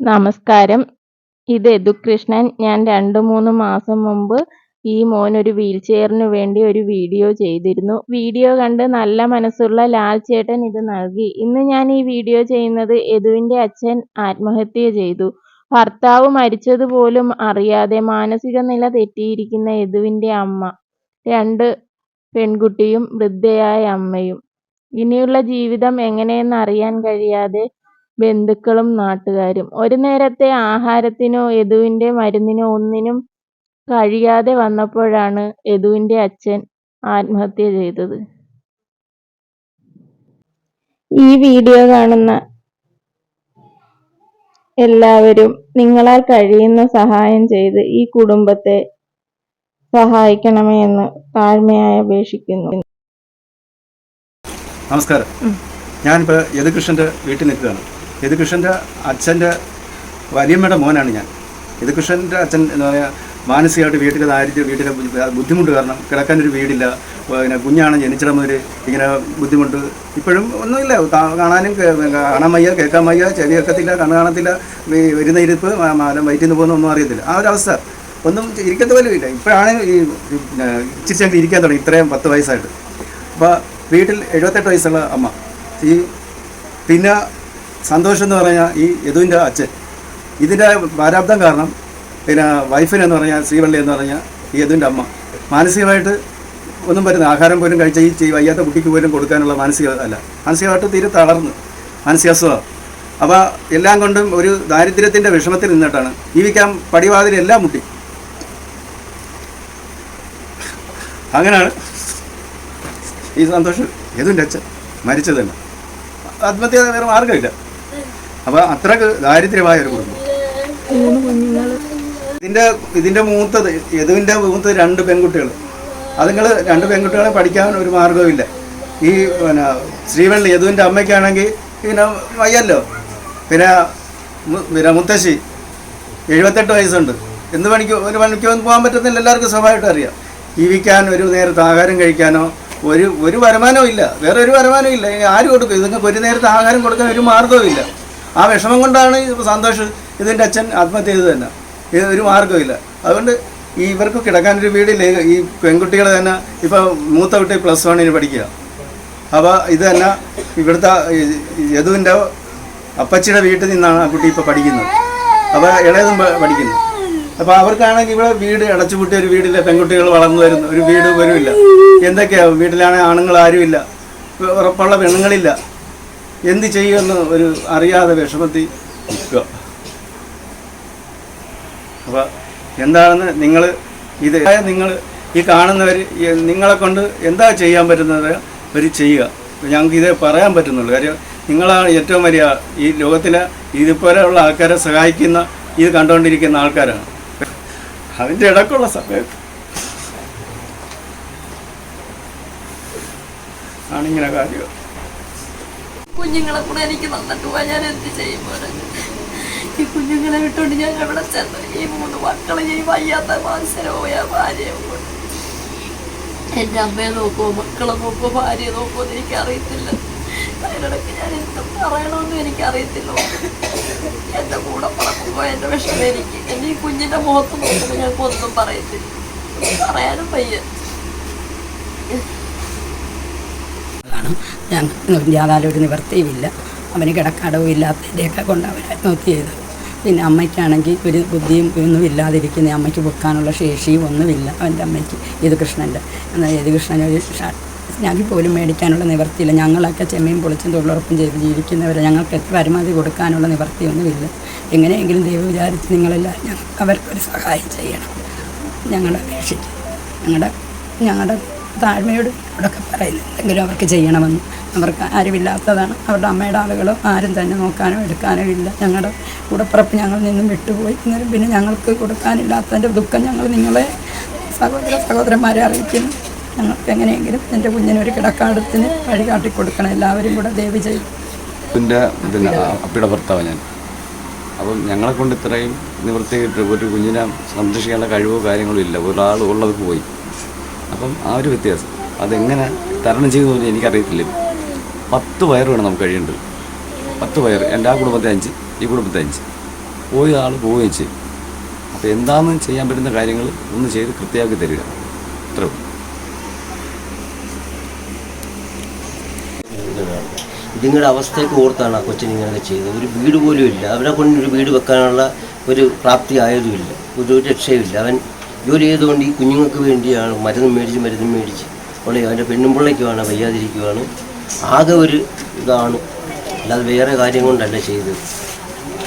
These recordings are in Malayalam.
നമസ്കാരം. ഇത് യദുകൃഷ്ണൻ ഞാൻ രണ്ട് മൂന്ന് മാസം മുമ്പ് ഈ മോൻ ഒരു വീൽ ചെയറിന് വേണ്ടി ഒരു വീഡിയോ ചെയ്തിരുന്നു. വീഡിയോ കണ്ട് നല്ല മനസ്സുള്ള ലാൽ ചേട്ടൻ ഇത് നൽകി. ഇന്ന് ഞാൻ ഈ വീഡിയോ ചെയ്യുന്നത് യദുവിന്റെ അച്ഛൻ ആത്മഹത്യ ചെയ്തു. ഭർത്താവ് മരിച്ചതുപോലും അറിയാതെ മാനസിക നില തെറ്റിയിരിക്കുന്ന യദുവിന്റെ അമ്മ രണ്ട് പെൺകുട്ടിയും വൃദ്ധയായ അമ്മയും. ഇനിയുള്ള ജീവിതം എങ്ങനെയെന്ന് അറിയാൻ കഴിയാതെ ബന്ധുക്കളും നാട്ടുകാരും. ഒരു നേരത്തെ ആഹാരത്തിനോ യദുവിന്റെ മരുന്നിനോ ഒന്നിനും കഴിയാതെ വന്നപ്പോഴാണ് യദുവിന്റെ അച്ഛൻ ആത്മഹത്യ ചെയ്തത്. ഈ വീഡിയോ കാണുന്ന എല്ലാവരും നിങ്ങളാൽ കഴിയുന്ന സഹായം ചെയ്ത് ഈ കുടുംബത്തെ സഹായിക്കണമേ എന്ന് താഴ്മയായി അപേക്ഷിക്കുന്നു. നമസ്കാരം. ഞാനിപ്പോൾ യദുകൃഷ്ണന്റെ വീട്ടിൽ നിൽക്കുകയാണ്. യദുകൃഷ്ണന്റെ അച്ഛന്റെ വലിയമ്മയുടെ മോനാണ് ഞാൻ. യദുകൃഷ്ണന്റെ അച്ഛൻ എന്ന് പറയാ മാനസികമായിട്ട് വീട്ടിലെ ദാരിദ്ര്യം വീട്ടിലെ ബുദ്ധിമുട്ട് കാരണം കിടക്കാൻ ഒരു വീടില്ല പിന്നെ കുഞ്ഞാണ് ജനിച്ചിട മുതൽ ഇങ്ങനെ ബുദ്ധിമുട്ട്. ഇപ്പോഴും ഒന്നുമില്ല. കാണാനും കാണാൻ വയ്യ കേൾക്കാൻ വയ്യ ചെവി കേൾക്കത്തില്ല കണ്ണ് കാണത്തില്ല വരുന്ന ഇരിപ്പ് വയറ്റിൽ നിന്ന് പോകുന്ന ഒന്നും അറിയത്തില്ല. ആ ഒരു അവസ്ഥ. ഒന്നും ഇരിക്കത്ത പോലും ഇല്ല. ഇപ്പോഴാണ് ഈ ഇച്ചിരി ഇരിക്കാൻ തുടങ്ങി. ഇത്രയും പത്ത് വയസ്സായിട്ട്. അപ്പോൾ വീട്ടിൽ എഴുപത്തെട്ട് വയസ്സുള്ള അമ്മ. ഈ പിന്നെ സന്തോഷം എന്ന് പറഞ്ഞാൽ ഈ യദുവിന്റെ അച്ഛൻ. ഇതിന്റെ പ്രാരാബ്ദം കാരണം പിന്നെ വൈഫിനെന്ന് പറഞ്ഞാൽ ശ്രീവള്ളി എന്ന് പറഞ്ഞാൽ ഈ യദുവിന്റെ അമ്മ. മാനസികമായിട്ട് ഒന്നും പറ്റുന്ന ആഹാരം പോലും കഴിച്ച ഈ വയ്യാത്ത കുട്ടിക്ക് പോലും കൊടുക്കാനുള്ള മാനസിക അല്ല. മാനസികമായിട്ട് തീരെ തളർന്ന്. മാനസികാസ്വത അപ്പോൾ എല്ലാം കൊണ്ടും ഒരു ദാരിദ്ര്യത്തിന്റെ വിഷമത്തിൽ നിന്നിട്ടാണ്. ജീവിക്കാൻ പടിവാതിൽ എല്ലാം മുട്ടി. അങ്ങനെയാണ് ഈ സന്തോഷം. ഏതും അച്ഛൻ മരിച്ചത് തന്നെ ആത്മഹത്യ വേറെ മാർഗമില്ല. അപ്പോൾ അത്രയ്ക്ക് ദാരിദ്ര്യമായ ഒരു കുടുംബം ഇതിന്റെ ഇതിന്റെ മൂത്തത് യദുവിന്റെ മൂത്തത് രണ്ട് പെൺകുട്ടികൾ അതുങ്ങൾ രണ്ട് പെൺകുട്ടികളെ പഠിക്കാൻ ഒരു മാർഗവുമില്ല ഈ പിന്നെ ശ്രീവള്ളി യദുവിന്റെ അമ്മയ്ക്കാണെങ്കിൽ പിന്നെ വയ്യല്ലോ. പിന്നെ പിന്നെ മുത്തശ്ശി എഴുപത്തെട്ട് വയസ്സുണ്ട്. എന്ത് പണിക്ക് ഒരു പണിക്ക് ഒന്നും പോകാൻ പറ്റത്തില്ല എല്ലാവർക്കും സ്വഭാവമായിട്ട് അറിയാം. ജീവിക്കാൻ ഒരു നേരത്തെ ആഹാരം കഴിക്കാനോ ഒരു ഒരു വരുമാനവും ഇല്ല. വേറെ ഒരു വരുമാനവും ഇല്ല. ആര് കൊടുക്കും? ഇതുങ്ങൾക്ക് ഒരു നേരത്തെ ആഹാരം കൊടുക്കാൻ ഒരു മാർഗവും ഇല്ല. ആ വിഷമം കൊണ്ടാണ് സന്തോഷ് ഇതിന്റെ അച്ഛൻ ആത്മഹത്യ ചെയ്തത് തന്നെ. ഇത് ഒരു മാർഗമില്ല അതുകൊണ്ട് ഈ ഇവർക്ക് കിടക്കാനൊരു വീടില്ല? ഈ പെൺകുട്ടികൾ തന്നെ ഇപ്പോൾ മൂത്ത കുട്ടി പ്ലസ് വണ്ണിന് പഠിക്കുക. അപ്പോൾ ഇത് തന്നെ ഇവിടുത്തെ യദുവിന്റെ അപ്പച്ചിയുടെ വീട്ടിൽ നിന്നാണ് ആ കുട്ടി ഇപ്പോൾ പഠിക്കുന്നത്. അപ്പോൾ ഇളയതും പഠിക്കുന്നു. അപ്പോൾ അവർക്കാണെങ്കിൽ ഇവിടെ വീട് അടച്ചുപൂട്ടിയ ഒരു വീടില്ല? പെൺകുട്ടികൾ വളർന്നു വരുന്നു. ഒരു വീട് വരുമില്ല എന്തൊക്കെയാ വീട്ടിലാണെങ്കിൽ ആണുങ്ങൾ ആരുമില്ല. ഉറപ്പുള്ള പെണ്ണുങ്ങളില്ല. എന്ത് ചെയ്യുമെന്ന് ഒരു അറിയാതെ വിഷമത്തിൽ നിൽക്കുക. അപ്പോൾ എന്താണെന്ന് നിങ്ങൾ ഇത് നിങ്ങൾ ഈ കാണുന്നവർ നിങ്ങളെ കൊണ്ട് എന്താ ചെയ്യാൻ പറ്റുന്നത് അവർ ചെയ്യുക. ഞങ്ങൾക്ക് ഇതേ പറയാൻ പറ്റുന്നുള്ളൂ. കാര്യം നിങ്ങളാണ് ഏറ്റവും വലിയ ഈ ലോകത്തിലെ ഇതുപോലെയുള്ള ആൾക്കാരെ സഹായിക്കുന്ന ഇത് കണ്ടുകൊണ്ടിരിക്കുന്ന ആൾക്കാരാണ്. അതിന്റെ ഇടക്കുള്ള സമയത്ത് ആണിങ്ങനെ കാര്യം. കുഞ്ഞുങ്ങളെ കൂടെ എനിക്ക് നന്നിട്ട് പോയാൽ ഞാൻ എന്ത് ചെയ്യും മോനെ? ഈ കുഞ്ഞുങ്ങളെ വിട്ടുകൊണ്ട് ഞാൻ എവിടെ ചെന്ന്? ഈ മൂന്ന് മക്കളെ ഈ വയ്യാത്ത മത്സരമായ ഭാര്യയും കൊണ്ട് എന്റെ അമ്മയെ നോക്കുമോ മക്കളെ നോക്കുമോ ഭാര്യയെ നോക്കുമോ എന്ന് എനിക്കറിയത്തില്ല. അതിനിടയ്ക്ക് ഞാൻ എന്ത് പറയണമെന്നും എനിക്കറിയത്തില്ല. എന്റെ കൂടെ പറക്കുമ്പോൾ എന്റെ വിഷമം എനിക്ക്. എന്റെ ഈ കുഞ്ഞിന്റെ മുഖത്ത് നോക്കുമ്പോൾ ഞങ്ങൾക്ക് ഒന്നും പറയത്തില്ല. പറയാനും വയ്യ. ആണ് ഞാൻ യാതാലും ഒരു നിവൃത്തിയുമില്ല. അവന് കിടക്കടവും ഇല്ലാത്തതിന്റെയൊക്കെ കൊണ്ട് അവൻ ആത്മഹത്യ ചെയ്തത്. പിന്നെ അമ്മയ്ക്കാണെങ്കിൽ ഒരു ബുദ്ധിയും ഒന്നും ഇല്ലാതിരിക്കുന്ന അമ്മയ്ക്ക് വെക്കാനുള്ള ശേഷിയും ഒന്നുമില്ല. അവന്റെ അമ്മയ്ക്ക് യദുകൃഷ്ണന്റെ എന്നാൽ യദുകൃഷ്ണൻ ഒരു ഷ- ഞങ്ങൾക്ക് പോലും മേടിക്കാനുള്ള നിവർത്തിയില്ല ഞങ്ങളൊക്കെ ചെമ്മയും പൊളിച്ചും തൊഴിലുറപ്പും ചെയ്ത് ജീവിക്കുന്നവരെ. ഞങ്ങൾക്ക് പരമാവധി കൊടുക്കാനുള്ള നിവർത്തിയൊന്നുമില്ല എങ്ങനെയെങ്കിലും ദൈവം വിചാരിച്ച് നിങ്ങളെല്ലാം ഞങ്ങൾക്ക് അവർക്കൊരു സഹായം ചെയ്യണം. ഞങ്ങളുടെ അപേക്ഷിച്ച്. ഞങ്ങളുടെ ഞങ്ങളുടെ താഴ്മയോട് ഇവിടെയൊക്കെ പറയില്ല. എന്തെങ്കിലും അവർക്ക് ചെയ്യണമെന്ന്. അവർക്ക് ആരുമില്ലാത്തതാണ്. അവരുടെ അമ്മയുടെ ആളുകളോ ആരും തന്നെ നോക്കാനോ എടുക്കാനോ ഇല്ല. ഞങ്ങളുടെ കൂടപ്പിറപ്പ് ഞങ്ങൾ നിന്നും വിട്ടുപോയി. എന്നാലും പിന്നെ ഞങ്ങൾക്ക് കൊടുക്കാനില്ലാത്തതിന്റെ ദുഃഖം ഞങ്ങൾ നിങ്ങളെ സഹോദര സഹോദരന്മാരെ അറിയിക്കുന്നു. ഞങ്ങൾക്ക് എങ്ങനെയെങ്കിലും എന്റെ കുഞ്ഞിനൊരു കിടക്കാടത്തിന് വഴി കാട്ടി കൊടുക്കണം. എല്ലാവരും കൂടെ ദേവി ചെയ്യും അപ്പിയുടെ ഭർത്താവ് ഞാൻ. അപ്പം ഞങ്ങളെ കൊണ്ട് ഇത്രയും നിവൃത്തിയിട്ട് ഒരു കുഞ്ഞിനെ സംരക്ഷിക്കാനുള്ള കഴിവോ കാര്യങ്ങളോ ഇല്ല. ഒരാൾ ഉള്ളത് പോയി. അപ്പം ആ ഒരു വ്യത്യാസം. അതെങ്ങനെ തരണം ചെയ്തു എനിക്കറിയത്തില്ല. പത്ത് വയറ് വേണം നമുക്ക് കഴിയേണ്ടത്. പത്ത് വയർ എന്റെ ആ കുടുംബത്തെ അഞ്ച് ഈ കുടുംബത്തെ അഞ്ച്. പോയ ആൾ പോവുകയും ചെയ്യും. അപ്പോൾ എന്താണെന്ന് ചെയ്യാൻ പറ്റുന്ന കാര്യങ്ങൾ ഒന്ന് ചെയ്ത് കൃത്യമാക്കി തരിക. അത്രേ ഉള്ളൂ. ഇതുങ്ങളുടെ അവസ്ഥയൊക്കെ ഓർത്താണ് ആ കൊച്ചിന് ഇങ്ങനെയൊക്കെ ചെയ്തത്. ഒരു വീട് പോലും ഇല്ല. അവരെ കൊണ്ട് ഒരു വീട് വെക്കാനുള്ള ഒരു പ്രാപ്തി ആയതുമില്ല. ഒരു രക്ഷയുമില്ല. അവൻ ജോലി ചെയ്തുകൊണ്ട് ഈ കുഞ്ഞുങ്ങൾക്ക് വേണ്ടിയാണ് മരുന്ന് മേടിച്ച് മരുന്ന് മേടിച്ച്. ഉള്ള അവന്റെ പെണ്ണും പിള്ളയ്ക്കുമാണ് വയ്യാതിരിക്കുവാണ്. ആകെ ഒരു ഇതാണ്. അല്ലാതെ വേറെ കാര്യം കൊണ്ടല്ല ചെയ്തത്.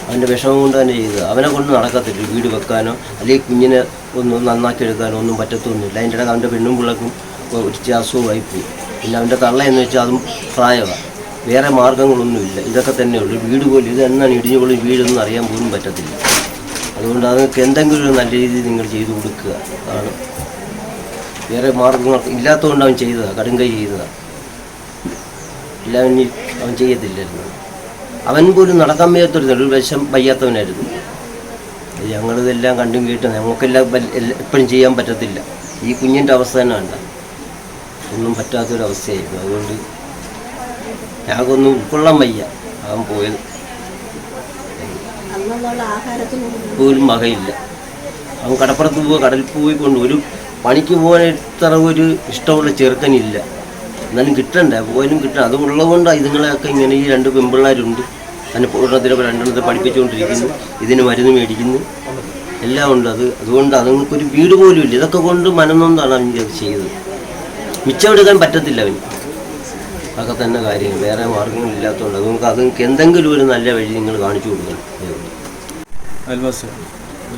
അവന്റെ വിഷമം കൊണ്ട് തന്നെ ചെയ്തത്. അവനെ കൊണ്ട് നടക്കത്തില്ല. വീട് വെക്കാനോ അല്ലെങ്കിൽ കുഞ്ഞിനെ ഒന്ന് നന്നാക്കി എടുക്കാനോ ഒന്നും പറ്റത്തൊന്നുമില്ല. അതിന്റെ ഇടയ്ക്ക് അവന്റെ പെണ്ണും പിള്ളക്കും ഒരു ഇച്ചിരി അസുഖമായി പോയി പിന്നെ അവന്റെ എന്ന് വെച്ചാൽ അതും പ്രായമാണ് വേറെ മാർഗങ്ങളൊന്നുമില്ല. ഇതൊക്കെ തന്നെ ഉള്ളൂ വീട് പോലും ഇത് എന്നാണ് ഇടിഞ്ഞു പോലും വീടൊന്നും അറിയാൻ പോലും പറ്റത്തില്ല. അതുകൊണ്ട് അതൊക്കെ എന്തെങ്കിലും നല്ല രീതിയിൽ നിങ്ങൾ ചെയ്തു കൊടുക്കുക. അതാണ്. വേറെ മാർഗങ്ങൾ ഇല്ലാത്തതുകൊണ്ട് അവൻ ചെയ്തതാണ് കടുങ്കൈ ചെയ്തതാണ് ഇല്ല ഇനി അവൻ ചെയ്യത്തില്ലായിരുന്നു. അവൻ പോലും നടക്കാൻ വയ്യാത്തൊരു ഒരു വിഷം വയ്യാത്തവനായിരുന്നു. ഞങ്ങളിതെല്ലാം കണ്ടും കേട്ടും ഞങ്ങൾക്കെല്ലാം എപ്പോഴും ചെയ്യാൻ പറ്റത്തില്ല. ഈ കുഞ്ഞിന്റെ അവസ്ഥ തന്നെ വേണ്ട. ഒന്നും പറ്റാത്തൊരവസ്ഥയായിരുന്നു. അതുകൊണ്ട് ഞങ്ങൾക്കൊന്നും ഉൾക്കൊള്ളാൻ വയ്യ. അവൻ പോയത്. പോലും വകയില്ല. അവൻ കടപ്പുറത്ത് പോയി കടലിൽ പോയി കൊണ്ട് ഒരു പണിക്ക് പോകാൻ ഒരു ഇഷ്ടമുള്ള ചെറുക്കനില്ല. എന്നാലും കിട്ടണ്ടേ? പോയാലും കിട്ടണം. അതുള്ളതുകൊണ്ട് ഇതുങ്ങളെയൊക്കെ ഇങ്ങനെ ഈ രണ്ട് പെമ്പിള്ളേരുണ്ട്. അതിന് ഒരെണ്ണത്തിനെ രണ്ടെണ്ണത്തെ പഠിപ്പിച്ചുകൊണ്ടിരിക്കുന്നു. ഇതിന് മരുന്ന് മേടിക്കുന്നു. എല്ലാം ഉണ്ട് അത്. അതുകൊണ്ട് അതുങ്ങൾക്കൊരു വീട് പോലും ഇല്ല. ഇതൊക്കെ കൊണ്ട് മനന്നൊന്നാണ് അവൻ ഇത് ചെയ്തത്. മിച്ചമെടുക്കാൻ പറ്റത്തില്ല അവന്. അതൊക്കെ തന്നെ കാര്യങ്ങൾ. വേറെ മാർഗങ്ങളില്ലാത്തതുകൊണ്ട് അതുങ്ങൾക്ക് അതുങ്ങൾക്ക് എന്തെങ്കിലും ഒരു നല്ല വഴി നിങ്ങൾ കാണിച്ചു കൊടുക്കണം. അയൽവാസി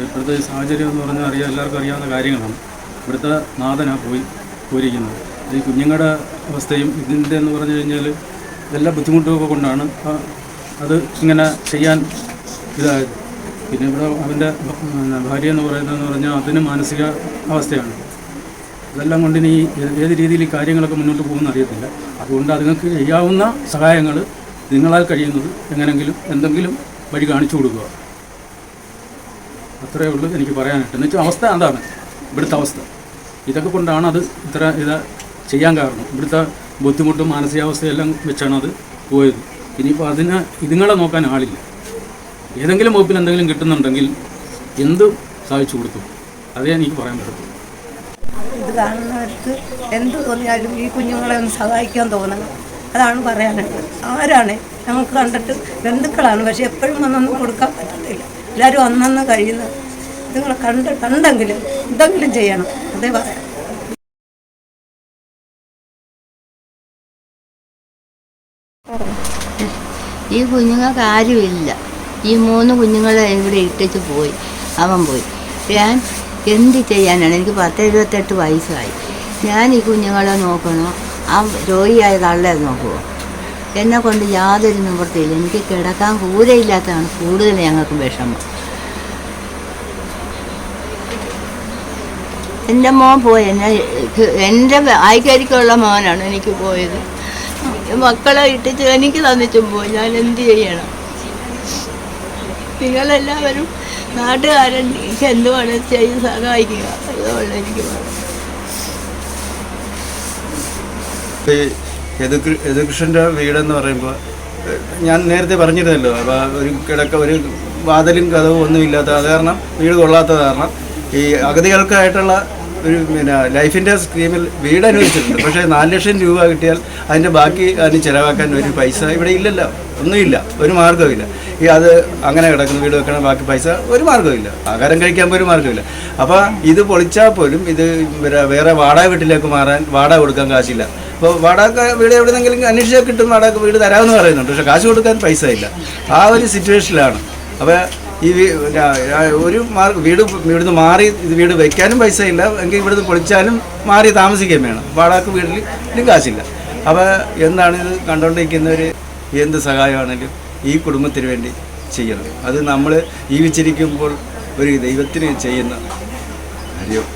ഇപ്പോഴത്തെ ഈ സാഹചര്യം എന്ന് പറഞ്ഞാൽ അറിയാം എല്ലാവർക്കും അറിയാവുന്ന കാര്യങ്ങളാണ്. ഇവിടുത്തെ നാഥനാണ് പോയി പോയിരിക്കുന്നത്. ഈ കുഞ്ഞുങ്ങളുടെ അവസ്ഥയും ഇതിന്റെ എന്ന് പറഞ്ഞു കഴിഞ്ഞാൽ എല്ലാ ബുദ്ധിമുട്ടുമൊക്കെ കൊണ്ടാണ് അത് ഇങ്ങനെ ചെയ്യാൻ ഇതായത്. പിന്നെ ഇവിടെ അവന്റെ ഭാര്യ എന്ന് പറയുന്നതെന്ന് പറഞ്ഞാൽ അതിന് മാനസിക അവസ്ഥയാണ്. ഇതെല്ലാം കൊണ്ട് ഇനി ഏത് രീതിയിൽ ഈ കാര്യങ്ങളൊക്കെ മുന്നോട്ട് പോകുമെന്ന് അറിയത്തില്ല. അതുകൊണ്ട് അതുങ്ങൾക്ക് ചെയ്യാവുന്ന സഹായങ്ങൾ നിങ്ങളാൽ കഴിയുന്നത് എങ്ങനെങ്കിലും എന്തെങ്കിലും വഴി കാണിച്ചു കൊടുക്കുക. അത്രയേ ഉള്ളൂ എനിക്ക് പറയാനായിട്ട് എന്ന് വെച്ചാൽ അവസ്ഥ അതാണ്. ഇവിടുത്തെ അവസ്ഥ. ഇതൊക്കെ കൊണ്ടാണ് അത് ഇത്ര ഇത് ചെയ്യാൻ കാരണം. ഇവിടുത്തെ ബുദ്ധിമുട്ടും മാനസികാവസ്ഥയെല്ലാം വെച്ചാണ് അത് പോയത്. ഇനിയിപ്പോൾ അതിന് ഇതുങ്ങളെ നോക്കാൻ ആളില്ല. ഏതെങ്കിലും വകുപ്പിൽ എന്തെങ്കിലും കിട്ടുന്നുണ്ടെങ്കിൽ എന്ത് സാധിച്ചു കൊടുത്തു? അതേ എനിക്ക് പറയാൻ പറ്റത്തുള്ളൂ. ഇത് കാണുന്നവർക്ക് എന്ത് തോന്നിയാലും ഈ കുഞ്ഞുങ്ങളെ ഒന്ന് സഹായിക്കാൻ തോന്നണം. അതാണ് പറയാനുള്ളത്. ആരാണ്? നമുക്ക് കണ്ടിട്ട് ബന്ധുക്കളാണ്. പക്ഷെ എപ്പോഴും ഒന്നൊന്നും കൊടുക്കാൻ പറ്റത്തില്ല. എല്ലാവരും അന്നന്ന് കഴിയുന്നത് നിങ്ങളെ കണ്ട് കണ്ടെങ്കിലും എന്തെങ്കിലും ചെയ്യണം. അതേ പറയാം. ഈ കുഞ്ഞുങ്ങൾക്ക് ആരുമില്ല. ഈ മൂന്ന് കുഞ്ഞുങ്ങളെ ഇവിടെ ഇട്ടിച്ച് പോയി. അവൻ പോയി. ഞാൻ എന്ത് ചെയ്യാനാണ്? എനിക്ക് പത്ത് എഴുപത്തെട്ട് വയസ്സായി. ഞാൻ ഈ കുഞ്ഞുങ്ങളെ നോക്കണോ? ആ രോഗിയായ കള്ളെ നോക്കുമോ എന്നെ കൊണ്ട് യാതൊരു നിവൃത്തിയില്ല. എനിക്ക് കിടക്കാൻ കൂരയില്ലാത്തതാണ് കൂടുതൽ ഞങ്ങൾക്ക് വിഷമം. എന്റെ മോൻ പോയി. എന്നെ എന്റെ ആയിക്കാരിക്കുള്ള മോനാണ് എനിക്ക് പോയത്. മക്കളെ ഇട്ടിച്ച് എനിക്ക് തന്നിച്ചും പോയി. ഞാൻ എന്ത് ചെയ്യണം? നിങ്ങളെല്ലാവരും നാട്ടുകാരൻ. എനിക്ക് എന്തുവാണ് ചെയ്ത് സഹായിക്കുക. അതുകൊണ്ട് എനിക്ക് യദുകൃഷ്ണന്റെ വീടെന്ന് പറയുമ്പോൾ ഞാൻ നേരത്തെ പറഞ്ഞിരുന്നല്ലോ അപ്പോൾ ഒരു കിടക്ക ഒരു വാതിലും കഥവും ഒന്നും ഇല്ലാത്ത കാരണം വീട് കൊള്ളാത്തത് കാരണം ഈ അഗതികൾക്കായിട്ടുള്ള ഒരു പിന്നെ ലൈഫിന്റെ സ്കീമിൽ വീട് അനുവദിച്ചിട്ടുണ്ട്. പക്ഷേ നാല് ലക്ഷം രൂപ കിട്ടിയാൽ അതിന്റെ ബാക്കി അതിന് ചിലവാക്കാൻ ഒരു പൈസ ഇവിടെ ഇല്ലല്ലോ. ഒന്നുമില്ല. ഒരു മാർഗമില്ല ഈ അത് അങ്ങനെ കിടക്കുന്ന വീട് വെക്കണം ബാക്കി പൈസ ഒരു മാർഗമില്ല ആഹാരം കഴിക്കാൻ പോലും മാർഗമില്ല അപ്പോൾ ഇത് പൊളിച്ചാൽ പോലും ഇത് വേറെ വാടക വീട്ടിലേക്ക് മാറാൻ വാടക കൊടുക്കാൻ കാശില്ല. അപ്പോൾ വാടക വീട് എവിടെന്നെങ്കിലും അന്വേഷിച്ചാൽ കിട്ടും വാടക വീട് തരാമെന്ന് പറയുന്നുണ്ട്. പക്ഷേ കാശ് കൊടുക്കാൻ പൈസ ഇല്ല. ആ ഒരു സിറ്റുവേഷനിലാണ് അപ്പോൾ ഈ ഒരു മാർക്ക് വീട് ഇവിടുന്ന് മാറി ഇത് വീട് വയ്ക്കാനും പൈസ ഇല്ല എങ്കിൽ ഇവിടുന്ന് പൊളിച്ചാലും മാറി താമസിക്കുകയും വേണം. വാടക വീട്ടിൽ ഇതിലും കാശില്ല. അപ്പോൾ എന്താണ് ഇത് കണ്ടുകൊണ്ടിരിക്കുന്നവർ എന്ത് സഹായമാണെങ്കിലും ഈ കുടുംബത്തിന് വേണ്ടി ചെയ്യണം. അത് നമ്മൾ ജീവിച്ചിരിക്കുമ്പോൾ ഒരു ദൈവത്തിന് ചെയ്യുന്ന കാര്യം